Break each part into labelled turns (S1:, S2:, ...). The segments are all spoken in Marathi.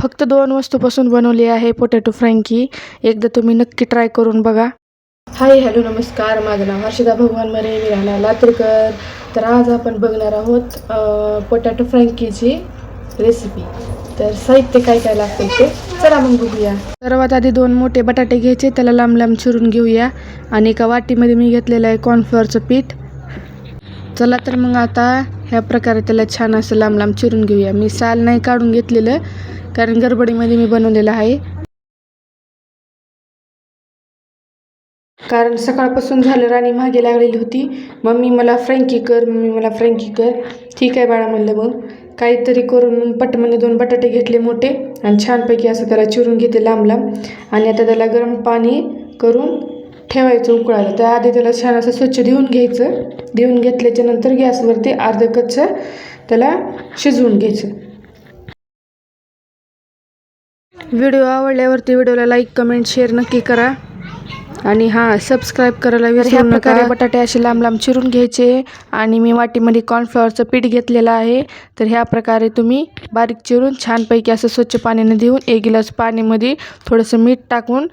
S1: फक्त दोन वस्तूपासून बनवली आहे पोटॅटो फ्रँकी एकदा तुम्ही नक्की ट्राय करून बघा. हाय हॅलो नमस्कार. माझं नाव हर्षदा भगवान मरे मी राहणार लातूरकर. तर आज आपण बघणार आहोत पोटॅटो फ्रँकीची रेसिपी तर साहित्य काय काय लागतील ते? चला मग बघूया. सर्वात आधी दोन मोठे बटाटे घ्यायचे त्याला लांब लांब चिरून घेऊया. आणि एका वाटीमध्ये मी घेतलेलं आहे कॉर्नफ्लॉरचं पीठ. चला तर मग आता ह्या प्रकारे त्याला छान असं लांब लांब चिरून घेऊया. मी साल नाही काढून घेतलेलं कारण गडबडीमध्ये मी बनवलेलं आहे. कारण सकाळपासून झालं राणी मागे लागलेली होती. मम्मी मला फ्रँकी कर मम्मी मला फ्रँकी कर. ठीक आहे बाळा म्हणलं मग. काहीतरी करून मग पटमध्ये दोन बटाटे घेतले मोठे आणि छानपैकी असं त्याला चिरून घेते लांब लांब. आणि आता त्याला गरम पाणी करून ठेवायचं उकळायला. त्याआधी त्याला छान असं स्वच्छ धुवून घ्यायचं. धुवून घेतल्याच्या नंतर गॅसवरती अर्ध कच्चं त्याला शिजवून घ्यायचं. व्हिडिओ आवडल्यावरती व्हिडिओला लाईक कमेंट शेअर नक्की करा. आणि हां सबस्क्राईब करायला विसरू नका. बटाटे असे लांब लांब चिरून घ्यायचे. आणि मी वाटीमध्ये कॉर्नफ्लॉवरचं पीठ घेतलेलं आहे. तर ह्या प्रकारे तुम्ही बारीक चिरून छानपैकी असं स्वच्छ पाण्याने देऊन एक गिलास पाण्यामध्ये थोडंसं मीठ टाकून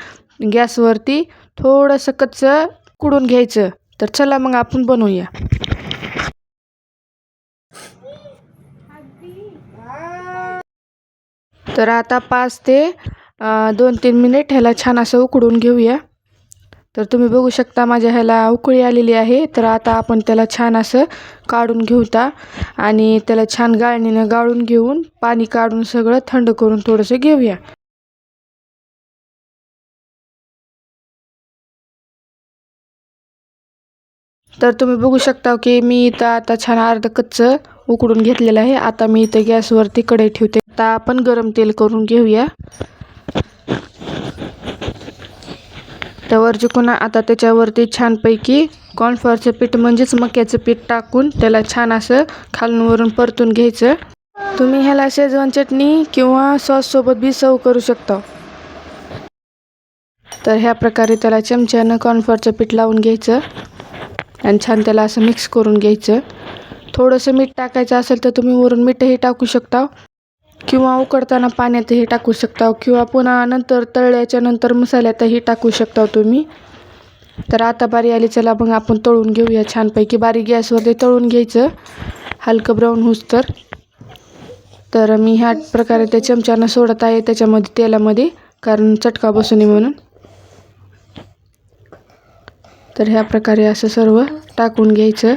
S1: गॅसवरती थोडंसं कच्चं कुडून घ्यायचं. तर चला मग आपण बनवूया. तर आता पाच ते दोन तीन मिनिट ह्याला छान असं उकडून घेऊया. तर तुम्ही बघू शकता माझ्या ह्याला उकळी आलेली आहे. तर आता आपण त्याला छान असं काढून घेऊता. आणि त्याला छान गाळणीनं गाळून घेऊन पाणी काढून सगळं थंड करून थोडंसं घेऊया. तर तुम्ही बघू शकता की मी इथं आता छान अर्ध कच्चं उकडून घेतलेलं आहे. आता मी इथं गॅसवरती कढई ठेवते. आता आपण गरम तेल करून घेऊया. त्यावर पुन्हा आता त्याच्यावरती छानपैकी कॉर्नफ्लॉवरचं पीठ म्हणजेच मक्याचं पीठ टाकून त्याला छान असं खालूनवरून परतून घ्यायचं. तुम्ही ह्याला शेजवान चटणी किंवा सॉससोबत बी सर्व करू शकता. तर ह्या प्रकारे त्याला चमच्यानं कॉर्नफ्लॉवरचं पीठ लावून घ्यायचं. आणि छान त्याला असं मिक्स करून घ्यायचं. थोडंसं मीठ टाकायचं असेल तर तुम्ही वरून मीठही टाकू शकता. किंवा उकडताना पाण्यातही टाकू शकता. किंवा पुन्हा नंतर तळल्याच्या नंतर मसाल्यातही टाकू शकता तुम्ही. तर आता बारी आली चला मग आपण तळून घेऊया छानपैकी. बारीक गॅसवरती तळून घ्यायचं. हलकं ब्राऊन होऊस तर. तर मी ह्या प्रकारे त्या चमच्यानं सोडत आहे त्याच्यामध्ये तेलामध्ये. कारण चटका बसू नये म्हणून. तर ह्या प्रकारे असं सर्व टाकून घ्यायचं.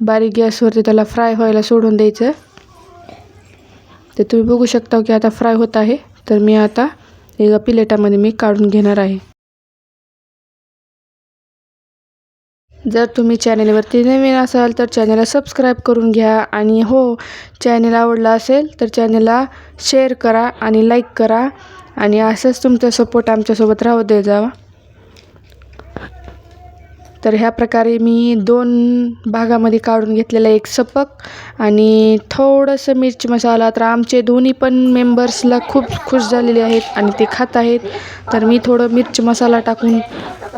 S1: बारीक गॅसवरती त्याला फ्राय व्हायला सोडून द्यायचं. तर तुम्ही बघू शकता की आता फ्राय होत आहे. तर मी आता एका प्लेटामध्ये मी काढून घेणार आहे. जर तुम्ही चॅनेलवरती नवीन असाल तर चॅनेलला सबस्क्राईब करून घ्या. आणि हो चॅनेल आवडला असेल तर चॅनेलला शेअर करा आणि लाईक करा. आणि असंच तुमचा सपोर्ट आमच्यासोबत राहू दे जावा. तर ह्या प्रकारे मी दोन भागामध्ये काढून घेतलेला एक सपक आणि थोडंसं मिरची मसाला. तर आमचे दोन्ही पण मेंबर्सला खूप खुश झालेले आहेत आणि ते खात आहेत. तर मी थोडं मिरची मसाला टाकून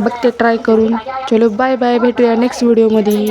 S1: बघते ट्राय करून. चलो बाय बाय भेटूया नेक्स्ट व्हिडिओमध्ये